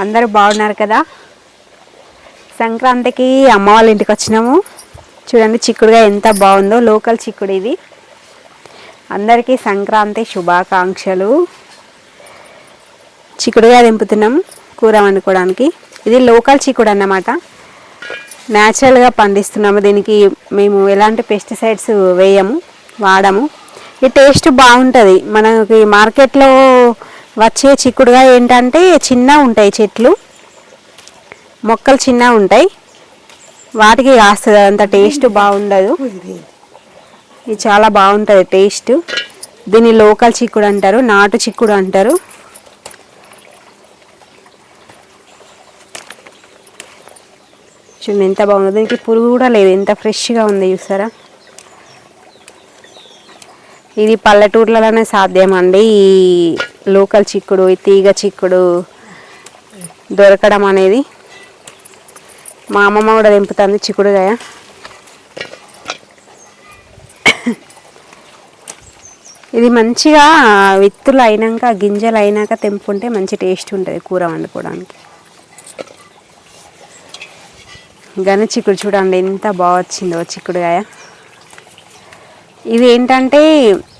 అందరూ బాగున్నారు కదా? సంక్రాంతికి అమ్మ వాళ్ళ ఇంటికి వచ్చినాము. చూడండి చిక్కుడుగా ఎంత బాగుందో లోకల్ చిక్కుడు ఇది. అందరికీ సంక్రాంతి శుభాకాంక్షలు. చిక్కుడుగా దింపుతున్నాం కూర వండుకోవడానికి. ఇది లోకల్ చిక్కుడు అన్నమాట. న్యాచురల్గా పండిస్తున్నాము. దీనికి మేము ఎలాంటి పెస్టిసైడ్స్ వేయము వాడము. ఈ టేస్ట్ బాగుంటుంది. మనకి మార్కెట్లో వచ్చే చిక్కుడుగా ఏంటంటే చిన్న ఉంటాయి చెట్లు. మొక్కలు చిన్న ఉంటాయి. వాటికి కాస్తుంది అంత టేస్ట్ బాగుండదు. ఇది చాలా బాగుంటుంది టేస్ట్. దీన్ని లోకల్ చిక్కుడు అంటారు నాటు చిక్కుడు అంటారు. చూడండి ఎంత బాగుందో. దీనికి పురుగు కూడా లేదు ఎంత ఫ్రెష్గా ఉంది చూసారా? ఇది పల్లెటూర్లలోనే సాధ్యం అండి ఈ లోకల్ చిక్కుడు తీగ చిక్కుడు దొరకడం అనేది మా అమ్మమ్మ కూడా దింపుతుంది చిక్కుడుగాయ. ఇది మంచిగా విత్తులు అయినాక గింజలు అయినాక తెంపుకుంటే మంచి టేస్ట్ ఉంటుంది కూర వండుకోవడానికి. గని చిక్కుడు చూడండి ఎంత బాగా వచ్చిందో చిక్కుడుగాయ. ఇది ఏంటంటే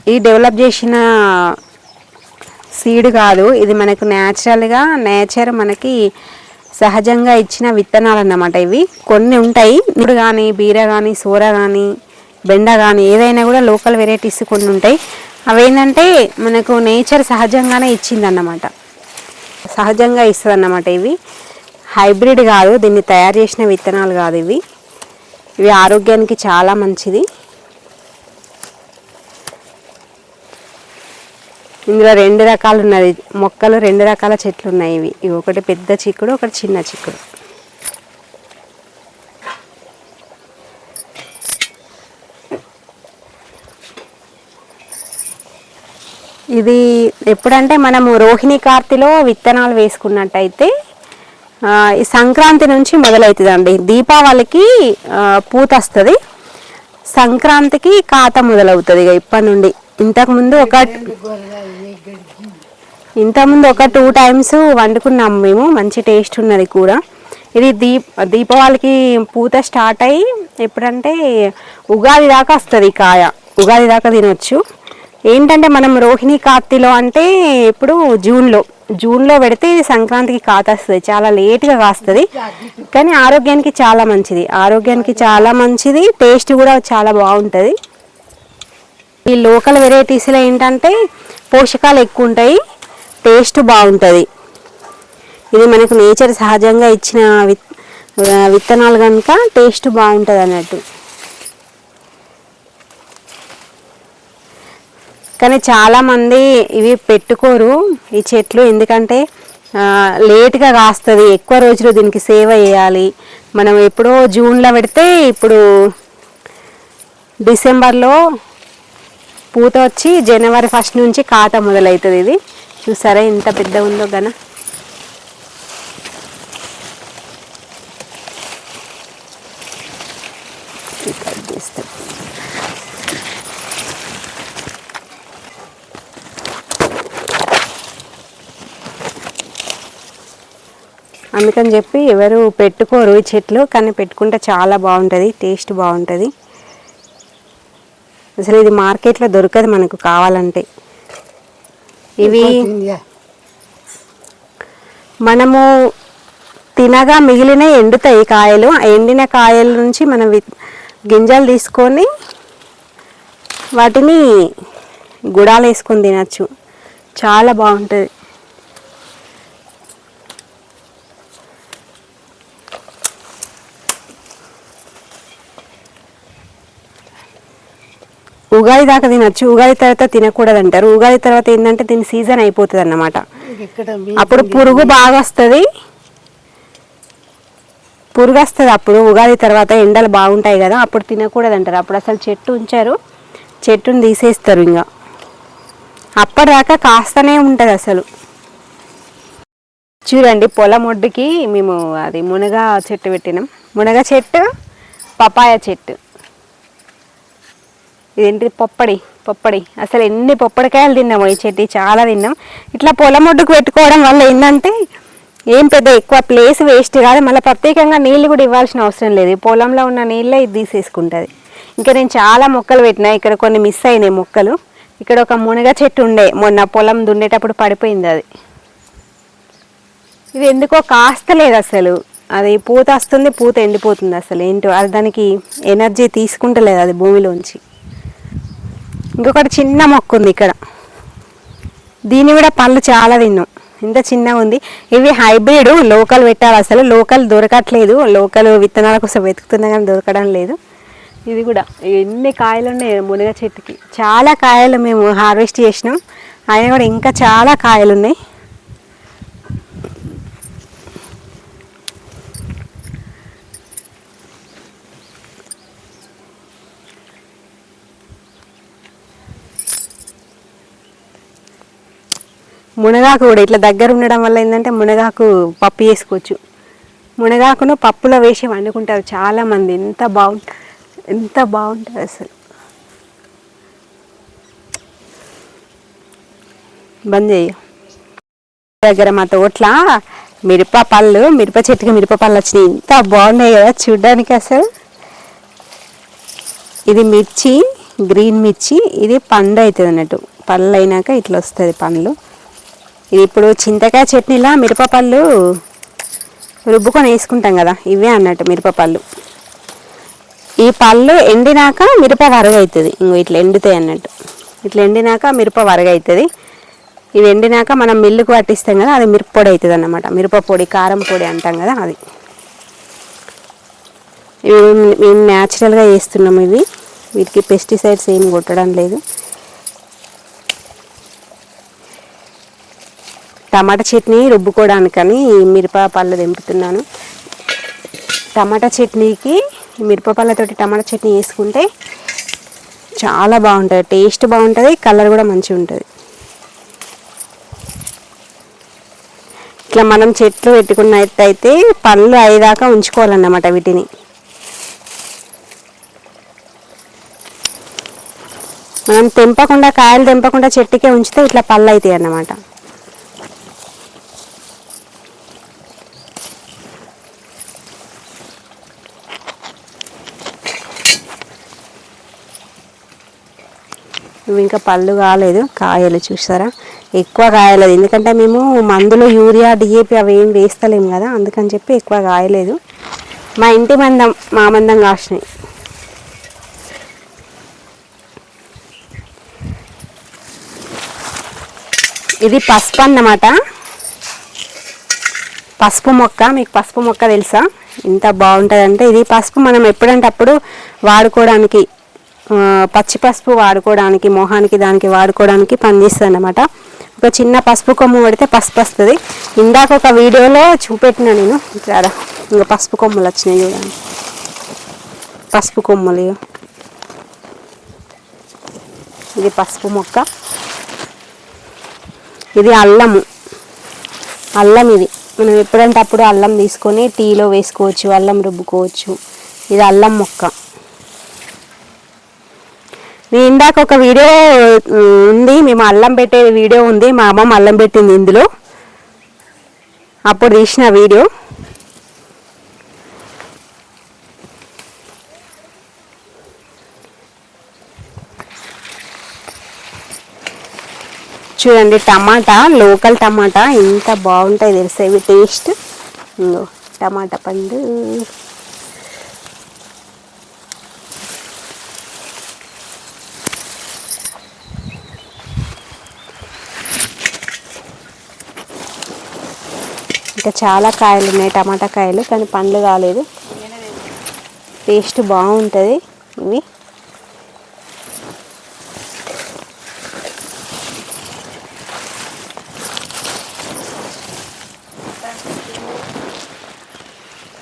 ఇది డెవలప్ చేసిన సీడ్ కాదు. ఇది మనకు న్యాచురల్గా నేచర్ మనకి సహజంగా ఇచ్చిన విత్తనాలు అన్నమాట ఇవి. కొన్ని ఉంటాయి. ఇప్పుడు కానీ బీర కానీ సోర కానీ బెండ కానీ ఏదైనా కూడా లోకల్ వెరైటీస్ కొన్ని ఉంటాయి. అవి ఏంటంటే మనకు నేచర్ సహజంగానే ఇచ్చిందన్నమాట. సహజంగా ఇస్తుంది అన్నమాట ఇవి. హైబ్రిడ్ కాదు. దీన్ని తయారు చేసిన విత్తనాలు కాదు ఇవి. ఇవి ఆరోగ్యానికి చాలా మంచిది. ఇందులో రెండు రకాలు ఉన్నది. మొక్కలు రెండు రకాల చెట్లు ఉన్నాయి ఇవి. ఇవి ఒకటి పెద్ద చిక్కుడు ఒకటి చిన్న చిక్కుడు. ఇది ఎప్పుడంటే మనము రోహిణి కార్తిలో విత్తనాలు వేసుకున్నట్టయితే ఈ సంక్రాంతి నుంచి మొదలవుతుందండి. దీపావళికి పూత వస్తుంది. సంక్రాంతికి కాత మొదలవుతుంది ఇక ఇప్పటి నుండి. ఇంతకుముందు ఒక ఇంతకుముందు ఒక టూ టైమ్స్ వండుకున్నాము మేము. మంచి టేస్ట్ ఉన్నది కూర. ఇది దీప్ దీపావళికి పూత స్టార్ట్ అయ్యి ఎప్పుడంటే ఉగాది దాకా వస్తుంది కాయ. ఉగాది దాకా తినొచ్చు. ఏంటంటే మనం రోహిణి కార్తీలో అంటే ఇప్పుడు జూన్లో జూన్లో పెడితే ఇది సంక్రాంతికి కాత వస్తుంది. చాలా లేట్గా కాస్తుంది. కానీ ఆరోగ్యానికి చాలా మంచిది. ఆరోగ్యానికి చాలా మంచిది. టేస్ట్ కూడా చాలా బాగుంటుంది. ఈ లోకల్ వెరైటీస్లో ఏంటంటే పోషకాలు ఎక్కువ ఉంటాయి టేస్ట్ బాగుంటుంది. ఇది మనకు నేచర్ సహజంగా ఇచ్చిన విత్ విత్తనాలు కనుక టేస్ట్ బాగుంటుంది అన్నట్టు. కానీ చాలామంది ఇవి పెట్టుకోరు ఈ చెట్లు ఎందుకంటే లేట్గా కాస్తుంది ఎక్కువ రోజులు దీనికి సేవ చేయాలి. మనం ఎప్పుడో జూన్లో పెడితే ఇప్పుడు డిసెంబర్లో పూత వచ్చి జనవరి ఫస్ట్ నుంచి కాత మొదలవుతుంది ఇది. చూసారా ఎంత పెద్ద ఉందో గన చేస్తాం అందుకని చెప్పి ఎవరు పెట్టుకోరు ఈ చెట్లు కానీ పెట్టుకుంటే చాలా బాగుంటుంది టేస్ట్ బాగుంటుంది. అసలు ఇది మార్కెట్లో దొరకదు మనకు కావాలంటే. ఇవి మనము తినగా మిగిలిన ఎండుతాయి కాయలు. ఆ ఎండిన కాయల నుంచి మనం గింజలు తీసుకొని వాటిని గుడాలు వేసుకొని తినచ్చు. చాలా బాగుంటుంది. ఉగాది దాకా తినచ్చు. ఉగాది తర్వాత తినకూడదు అంటారు ఉగాది తర్వాత ఏంటంటే దీని సీజన్ అయిపోతుంది అన్నమాట అప్పుడు పురుగు బాగా వస్తుంది పురుగు వస్తుంది అప్పుడు. ఉగాది తర్వాత ఎండలు బాగుంటాయి కదా అప్పుడు తినకూడదు అంటారు అప్పుడు అసలు చెట్టు ఉంచారు. చెట్టుని తీసేస్తారు ఇంకా అప్పటిదాకా కాస్తనే ఉంటుంది అసలు. చూడండి పొలం ఒడ్డుకి మేము అది మునగ చెట్టు పెట్టినాం. మునగ చెట్టు పపాయ చెట్టు. ఇదేంటి పొప్పడి పొప్పడి. అసలు ఎన్ని పొప్పడికాయలు తిన్నాము ఈ చెట్టు. చాలా తిన్నాం. ఇట్లా పొలం ఒడ్డుకు పెట్టుకోవడం వల్ల ఏంటంటే ఏం పెద్ద ఎక్కువ ప్లేస్ వేస్ట్ కాదు. మళ్ళీ ప్రత్యేకంగా నీళ్ళు కూడా ఇవ్వాల్సిన అవసరం లేదు. పొలంలో ఉన్న నీళ్ళే ఇది తీసేసుకుంటుంది. ఇంకా నేను చాలా మొక్కలు పెట్టినా. ఇక్కడ కొన్ని మిస్ అయినాయి మొక్కలు. ఇక్కడ ఒక మునగ చెట్టు ఉండే. మొన్న పొలం దున్నేటప్పుడు పడిపోయింది అది. ఇది ఎందుకో కాస్తలేదు అసలు. అది పూత వస్తుంది పూత ఎండిపోతుంది అసలు. ఏంటో అది దానికి ఎనర్జీ తీసుకుంటలేదు అది భూమిలోంచి. ఇంకొకటి చిన్న మొక్క ఉంది ఇక్కడ. దీని కూడా పళ్ళు చాలా తిన్నాం. ఇంత చిన్నగా ఉంది. ఇవి హైబ్రిడ్ లోకల్ పెట్టాలి అసలు. లోకల్ దొరకట్లేదు. లోకల్ విత్తనాల కోసం వెతుకుతున్నా కానీ దొరకడం లేదు. ఇది కూడా ఎన్ని కాయలు ఉన్నాయి మునగ చెట్టుకి? చాలా కాయలు మేము హార్వెస్ట్ చేసినాం. అయినా కూడా ఇంకా చాలా కాయలు ఉన్నాయి. మునగాకు కూడా ఇట్లా దగ్గర ఉండడం వల్ల ఏంటంటే మునగాకు పప్పు చేసుకోవచ్చు. మునగాకును పప్పులో వేసి వండుకుంటారు చాలామంది. ఎంత బాగుంటుంది ఎంత బాగుంటుంది అసలు. బంద్ చేయ. దగ్గర మా తోట్ల మిరప పళ్ళు మిరప చెట్టుకి మిరప పళ్ళు వచ్చినాయి. ఎంత బాగున్నాయి కదా చూడ్డానికి అసలు. ఇది మిర్చి గ్రీన్ మిర్చి ఇది పండు అవుతుంది అన్నట్టు. పళ్ళు అయినాక ఇట్లా వస్తుంది పండ్లు. ఇప్పుడు చింతకాయ చట్నీలా మిరపపళ్ళు రుబ్బుకొని వేసుకుంటాం కదా ఇవే అన్నట్టు మిరపపళ్ళు. ఈ పళ్ళు ఎండినాక మిరప వరగవుతుంది. ఇంకో ఇట్లా ఎండుతాయి అన్నట్టు. ఇట్లా ఎండినాక మిరప వరగవుతుంది. ఇవి ఎండినాక మనం మిల్లుకు పట్టిస్తాం కదా అది మిరప పొడి అవుతుంది అన్నమాట. మిరప పొడి కారం పొడి అంటాం కదా అది. ఇవి మేము న్యాచురల్గా చేస్తున్నాం ఇవి. వీటికి పెస్టిసైడ్స్ ఏమి కొట్టడం లేదు. టమాటా చట్నీ రుబ్బుకోవడానికని మిరప పళ్ళు దింపుతున్నాను టమాటా చట్నీకి మిరప పళ్ళతోటి టమాటా చట్నీ వేసుకుంటే చాలా బాగుంటుంది టేస్ట్ బాగుంటుంది కలర్ కూడా మంచిగా ఉంటుంది. ఇట్లా మనం చెట్లు పెట్టుకున్నట్టయితే పళ్ళు అయ్యేదాకా ఉంచుకోవాలన్నమాట వీటిని. మనం తెంపకుండా కాయలు తెంపకుండా చెట్టుకే ఉంచితే ఇట్లా పళ్ళు అవుతాయి అన్నమాట ఇవి ఇంకా పళ్ళు కాలేదు కాయలు చూసారా? ఎక్కువ కాయలేదు. ఎందుకంటే మేము మందులు యూరియా డిఏపి అవి ఏం వేస్తలేము కదా అందుకని చెప్పి ఎక్కువ కాయలేదు. మా ఇంటి మందం మా మందం కాసినాయి. ఇది పసుపు అన్నమాట. పసుపు మొక్క మీకు పసుపు మొక్క తెలుసా? ఎంత బాగుంటుందంటే ఇది పసుపు మనం ఎప్పుడంటే అప్పుడు వాడుకోవడానికి పచ్చి పసుపు వాడుకోవడానికి మొహానికి దానికి వాడుకోవడానికి పనిచేస్తుంది అన్నమాట ఒక చిన్న పసుపు కొమ్ము పడితే పసుపు వస్తుంది. ఇందాక ఒక వీడియోలో చూపెట్టిన నేను. ఇక్కడ ఇంకా పసుపు కొమ్ములు వచ్చినాయి చూడండి. పసుపు కొమ్ములు. ఇది పసుపు మొక్క. ఇది అల్లము. అల్లం ఇది. మనం ఎప్పుడంటే అప్పుడు అల్లం తీసుకొని టీలో వేసుకోవచ్చు అల్లం రుబ్బుకోవచ్చు. ఇది అల్లం మొక్క. నేను ఇందాక ఒక వీడియో ఉంది. మేము అల్లం పెట్టే వీడియో ఉంది. మా అమ్మమ్మ అల్లం పెట్టింది ఇందులో. అప్పుడు తీసిన వీడియో. చూడండి టమాటా లోకల్ టమాటా ఎంత బాగుంటాయి తెలుసా? ఇవి టేస్ట్. టమాటా పండు. ఇంకా చాలా కాయలు ఉన్నాయి టమాటా కాయలు కానీ పండ్లు కాలేదు. టేస్ట్ బాగుంటుంది ఇవి.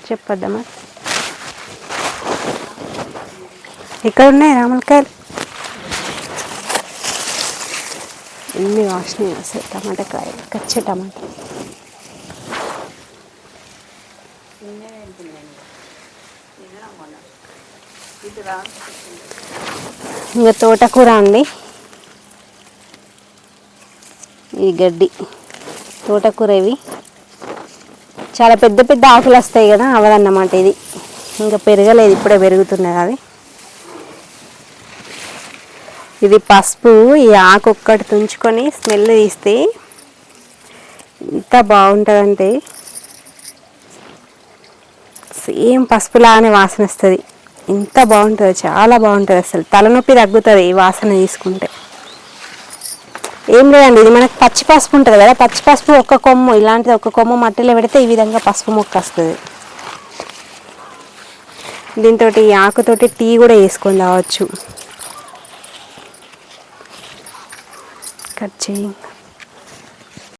చెప్పొద్దమ్మా. ఇక్కడ ఉన్నాయి రామలకాయలు? ఎన్ని వాసినాయి అసలు టమాటా కాయలు కచ్చే టమాటా. ఇంకా తోటకూర అండి ఈ గడ్డి తోటకూర ఇవి చాలా పెద్ద పెద్ద ఆకులు వస్తాయి కదా అవదన్నమాట ఇది. ఇంకా పెరగలేదు ఇప్పుడే పెరుగుతున్నది అది ఇది పసుపు ఈ ఆకు ఒక్కటి తుంచుకొని స్మెల్ తీస్తే ఎంత బాగుంటుందంటే. సేమ్ పసుపులానే వాసన వస్తుంది. ఎంత బాగుంటుంది చాలా బాగుంటుంది అసలు. తలనొప్పి తగ్గుతుంది ఈ వాసన తీసుకుంటే. ఏం లేదండి ఇది మనకు పచ్చి పసుపు ఉంటుంది కదా పచ్చి పసుపు ఒక్క కొమ్ము ఇలాంటిది ఒక కొమ్ము మట్టిలో పెడితే ఈ విధంగా పసుపు మొక్క వస్తుంది. దీంతో ఈ ఆకుతోటి టీ కూడా వేసుకొని రావచ్చు. కట్ చేయి.